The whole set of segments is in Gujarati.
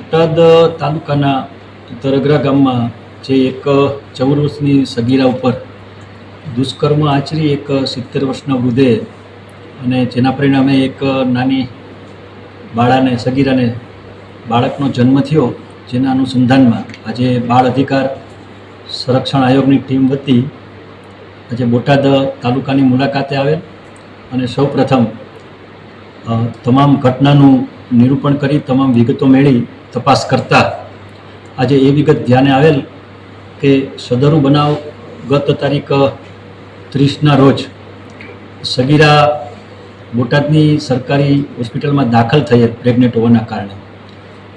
બોટાદ તાલુકાના તરગરા ગામમાં જે એક ચૌદ વર્ષની સગીરા ઉપર દુષ્કર્મ આચરી એક સિત્તેર વર્ષના વૃદ્ધે અને જેના પરિણામે એક નાની બાળાને, સગીરાને બાળકનો જન્મ થયો, જેના અનુસંધાનમાં આજે બાળ અધિકાર સંરક્ષણ આયોગની ટીમ વતી આજે બોટાદ તાલુકાની મુલાકાતે આવેલ અને સૌપ્રથમ તમામ ઘટનાનું નિરૂપણ કરી તમામ વિગતો મેળવી તપાસ કરતા. આજે એ વિગત ધ્યાને આવેલ કે સદરુ બનાવ ગત તારીખ ત્રીસના રોજ સગીરા બોટાદની સરકારી હોસ્પિટલમાં દાખલ થયેલ પ્રેગ્નેન્ટ હોવાના કારણે,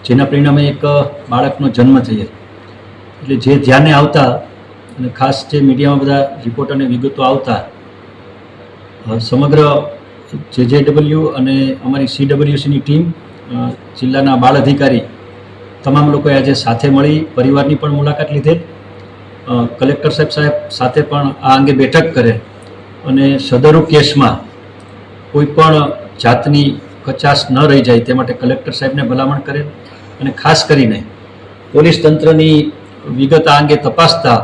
જેના પરિણામે એક બાળકનો જન્મ થયેલ. એટલે જે ધ્યાને આવતા અને ખાસ જે મીડિયામાં બધા રિપોર્ટ અને વિગતો આવતા સમગ્ર જે જે ડબલ્યુ અને અમારી સી ડબલ્યુસીની ટીમ જિલ્લાના બાળ અધિકારી તમામ લોકોએ આજે સાથે મળી પરિવારની પણ મુલાકાત લીધેલ. કલેક્ટર સાહેબ સાહેબ સાથે પણ આ અંગે બેઠક કરે અને સદરુ કેસમાં કોઈ પણ જાતની કચાશ ન રહી જાય તે માટે કલેક્ટર સાહેબને ભલામણ કરે અને ખાસ કરીને પોલીસ તંત્રની વિગત આ અંગે તપાસતા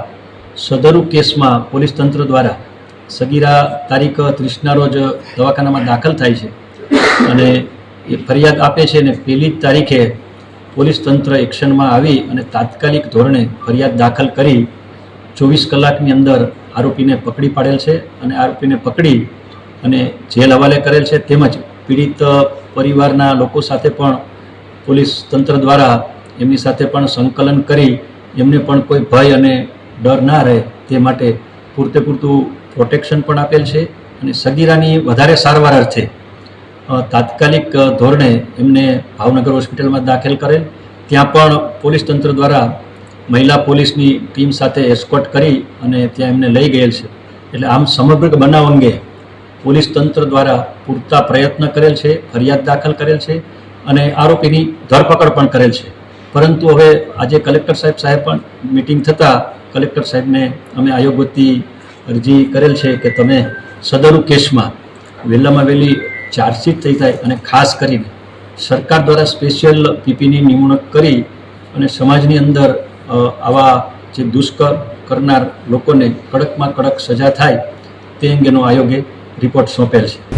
સદરુ કેસમાં પોલીસ તંત્ર દ્વારા સગીરા તારીખ ત્રીસના રોજ દવાખાનામાં દાખલ થાય છે અને એ ફરિયાદ આપે છે અને પહેલી તારીખે પોલીસ તંત્ર એક્શનમાં આવી અને તાત્કાલિક ધોરણે ફરિયાદ દાખલ કરી ચોવીસ કલાકની અંદર આરોપીને પકડી પાડેલ છે અને આરોપીને પકડી અને જેલ હવાલે કરેલ છે. તેમજ પીડિત પરિવારના લોકો સાથે પણ પોલીસ તંત્ર દ્વારા એમની સાથે પણ સંકલન કરી એમને પણ કોઈ ભય અને ડર ના રહે તે માટે પૂરતે પૂરતું પ્રોટેક્શન પણ આપેલ છે અને સગીરાની વધારે સારવાર અર્થે તાત્કાલિક ધોરણે એમને ભાવનગર હોસ્પિટલમાં દાખલ કરેલ. ત્યાં પણ પોલીસ તંત્ર દ્વારા મહિલા પોલીસની ટીમ સાથે એસ્કોટ કરી અને ત્યાં એમને લઈ ગયેલ છે. એટલે આમ સમગ્ર બનાવ અંગે પોલીસ તંત્ર દ્વારા પૂરતા પ્રયત્ન કરેલ છે, ફરિયાદ દાખલ કરેલ છે અને આરોપીની ધરપકડ પણ કરેલ છે. પરંતુ હવે આજે કલેક્ટર સાહેબ સાહેબ પણ મિટિંગ થતાં કલેક્ટર સાહેબને અમે આયોગ વતી અરજી કરેલ છે કે તમે સદરુ કેસમાં, વહેલામાં વહેલી ચાર્જશીટ થઈ જાય અને ખાસ કરીને સરકાર દ્વારા સ્પેશિયલ પીપીની નિમણૂક કરી અને સમાજની અંદર આવા જે દુષ્કર્મ કરનાર લોકોને કડકમાં કડક સજા થાય તે અંગેનો આયોગે રિપોર્ટ સોંપેલ છે.